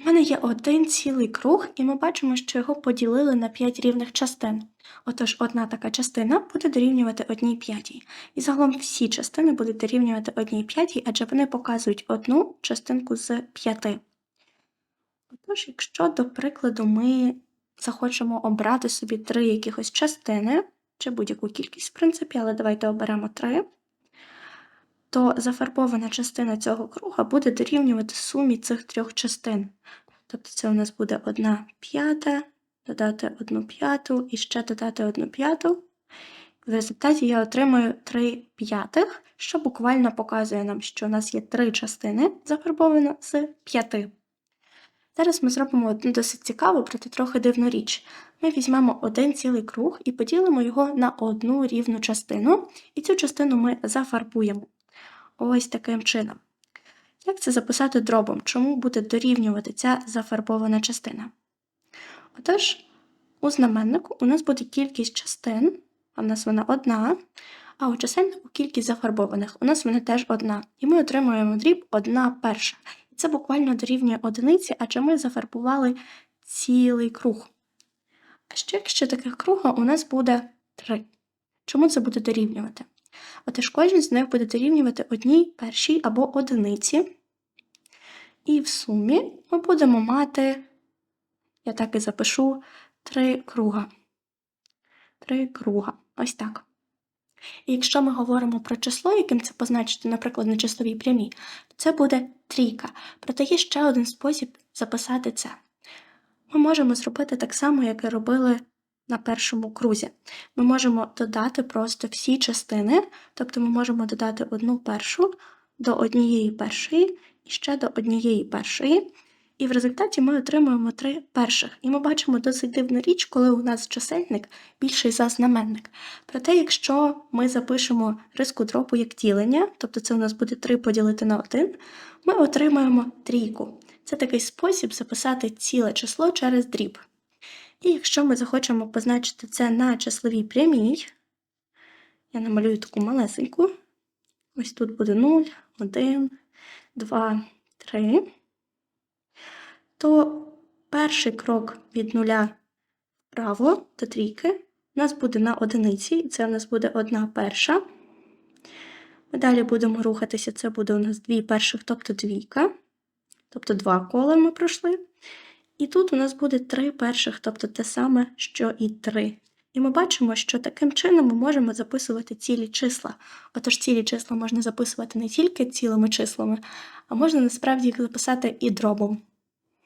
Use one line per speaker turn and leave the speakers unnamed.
У мене є один цілий круг, і ми бачимо, що його поділили на 5 рівних частин. Отож, одна така частина буде дорівнювати одній п'ятій. І загалом всі частини будуть дорівнювати одній п'ятій, адже вони показують одну частинку з п'яти. Отож, якщо, до прикладу, ми захочемо обрати собі три якихось частини, чи будь-яку кількість, в принципі, але давайте оберемо три, то зафарбована частина цього круга буде дорівнювати сумі цих трьох частин. Тобто це у нас буде одна п'ята, додати одну п'яту і ще додати одну п'яту. В результаті я отримую 3 п'ятих, що буквально показує нам, що у нас є три частини зафарбовано з п'яти. Зараз ми зробимо одну досить цікаву, проте трохи дивну річ. Ми візьмемо один цілий круг і поділимо його на одну рівну частину, і цю частину ми зафарбуємо. Ось таким чином. Як це записати дробом? Чому буде дорівнювати ця зафарбована частина? Отож, у знаменнику у нас буде кількість частин, а в нас вона одна, а у чисельнику кількість зафарбованих. У нас вона теж одна. І ми отримуємо дріб одна перша. І це буквально дорівнює одиниці, адже ми зафарбували цілий круг. А ще якщо таких круга у нас буде три. Чому це буде дорівнювати? Отож, кожен з них буде дорівнювати одній першій або одиниці. І в сумі ми будемо мати, я так і запишу, три круга. Три круга. Ось так. І якщо ми говоримо про число, яким це позначити, наприклад, на числовій прямій, то це буде трійка. Проте є ще один спосіб записати це. Ми можемо зробити так само, як і робили на першому крузі. Ми можемо додати просто всі частини, тобто ми можемо додати одну першу до однієї першої і ще до однієї першої. І в результаті ми отримуємо три перших. І ми бачимо досить дивну річ, коли у нас чисельник більший за знаменник. Проте, якщо ми запишемо риску дробу як ділення, тобто це у нас буде 3 поділити на 1, ми отримаємо трійку. Це такий спосіб записати ціле число через дріб. І якщо ми захочемо позначити це на числовій прямій, я намалюю таку малесеньку. Ось тут буде 0, 1, 2, 3. То перший крок від нуля вправо до трійки у нас буде на одиниці, і це у нас буде одна перша. Ми далі будемо рухатися, це буде у нас дві перших, тобто двійка. Тобто два кола ми пройшли. І тут у нас буде три перших, тобто те саме, що і три. І ми бачимо, що таким чином ми можемо записувати цілі числа. Отож, цілі числа можна записувати не тільки цілими числами, а можна насправді їх записати і дробом.